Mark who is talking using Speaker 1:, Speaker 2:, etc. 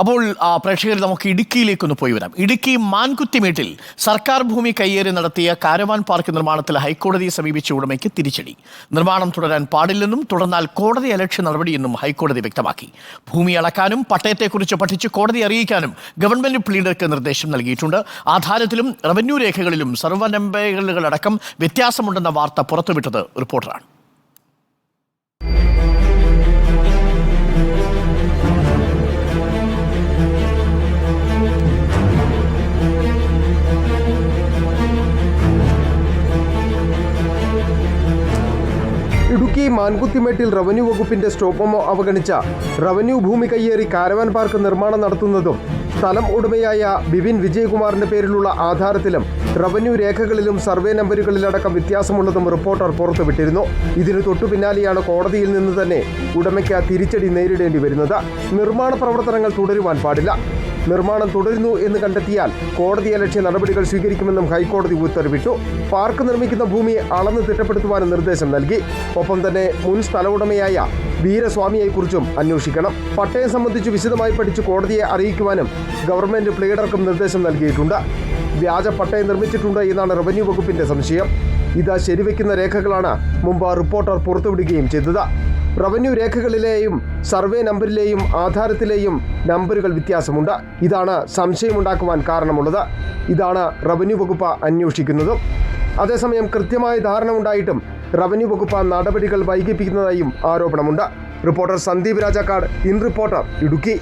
Speaker 1: അപ്പോൾ പ്രേക്ഷകർ നമുക്ക് ഇടുക്കിയിലേക്കൊന്ന് പോയി വരാം. ഇടുക്കി മാൻകുത്തിമേട്ടിൽ സർക്കാർ ഭൂമി കയ്യേറി നടത്തിയ കാരവാൻ പാർക്ക് നിർമ്മാണത്തിൽ ഹൈക്കോടതിയെ സമീപിച്ച ഉടമയ്ക്ക് തിരിച്ചടി. നിർമ്മാണം തുടരാൻ പാടില്ലെന്നും തുടർന്നാൽ കോടതി അലക്ഷ്യ നടപടിയെന്നും ഹൈക്കോടതി വ്യക്തമാക്കി. ഭൂമി അളക്കാനും പട്ടയത്തെക്കുറിച്ച് പഠിച്ച് കോടതി അറിയിക്കാനും ഗവൺമെന്റ് പ്ലീഡർക്ക് നിർദ്ദേശം നൽകിയിട്ടുണ്ട്. ആധാരത്തിലും റവന്യൂ രേഖകളിലും സർവനമ്പലുകളടക്കം വ്യത്യാസമുണ്ടെന്ന വാർത്ത പുറത്തുവിട്ടത് റിപ്പോർട്ടറാണ്.
Speaker 2: ഇടുക്കി മാൻകുത്തിമേട്ടിൽ റവന്യൂ വകുപ്പിന്റെ സ്റ്റോപ്പമോ അവഗണിച്ച റവന്യൂ ഭൂമി കയ്യേറി കാരവാൻ പാർക്ക് നിർമ്മാണം നടത്തുന്നതും സ്ഥലം ഉടമയായ ബിപിൻ വിജയകുമാറിന്റെ പേരിലുള്ള ആധാരത്തിലും റവന്യൂ രേഖകളിലും സർവേ നമ്പറുകളിലടക്കം വ്യത്യാസമുള്ളതും റിപ്പോർട്ടർ പുറത്തുവിട്ടിരുന്നു. ഇതിനു തൊട്ടു പിന്നാലെയാണ് കോടതിയിൽ നിന്ന് തന്നെ ഉടമയ്ക്ക് തിരിച്ചടി നേരിടേണ്ടി വരുന്നത്. നിർമ്മാണ പ്രവർത്തനങ്ങൾ തുടരുവാൻ പാടില്ല. നിർമ്മാണം തുടരുന്നു എന്ന് കണ്ടെത്തിയാൽ കോടതി അലക്ഷ്യ നടപടികൾ സ്വീകരിക്കുമെന്നും ഹൈക്കോടതി ഉത്തരവിട്ടു. പാർക്ക് നിർമ്മിക്കുന്ന ഭൂമി അളന്ന് തിട്ടപ്പെടുത്തുവാനും നിർദ്ദേശം നൽകി. ഒപ്പം തന്നെ മുൻ സ്ഥലവുടമയായ വീരസ്വാമിയെക്കുറിച്ചും അന്വേഷിക്കണം. പട്ടയം സംബന്ധിച്ച് വിശദമായി പഠിച്ച് കോടതിയെ അറിയിക്കുവാനും ഗവൺമെന്റ് പ്ലീഡർക്കും നിർദ്ദേശം നൽകിയിട്ടുണ്ട്. വ്യാജ പട്ടയം നിർമ്മിച്ചിട്ടുണ്ട് എന്നാണ് റവന്യൂ വകുപ്പിന്റെ സംശയം. ഇത് ശരിവെക്കുന്ന രേഖകളാണ് മുമ്പ് റിപ്പോർട്ടർ പുറത്തുവിടുകയും ചെയ്തത്. റവന്യൂ രേഖകളിലെയും സർവേ നമ്പറിലെയും ആധാരത്തിലെയും നമ്പറുകൾ വ്യത്യാസമുണ്ട്. ഇതാണ് സംശയമുണ്ടാക്കുവാൻ കാരണമുള്ളത്. ഇതാണ് റവന്യൂ വകുപ്പ് അന്വേഷിക്കുന്നതും. അതേസമയം കൃത്യമായ ധാരണ ഉണ്ടായിട്ടും റവന്യൂ വകുപ്പ് നടപടികൾ വൈകിപ്പിക്കുന്നതായും ആരോപണമുണ്ട്. Reporter Sandeep Rajakkad in reporter Idukki.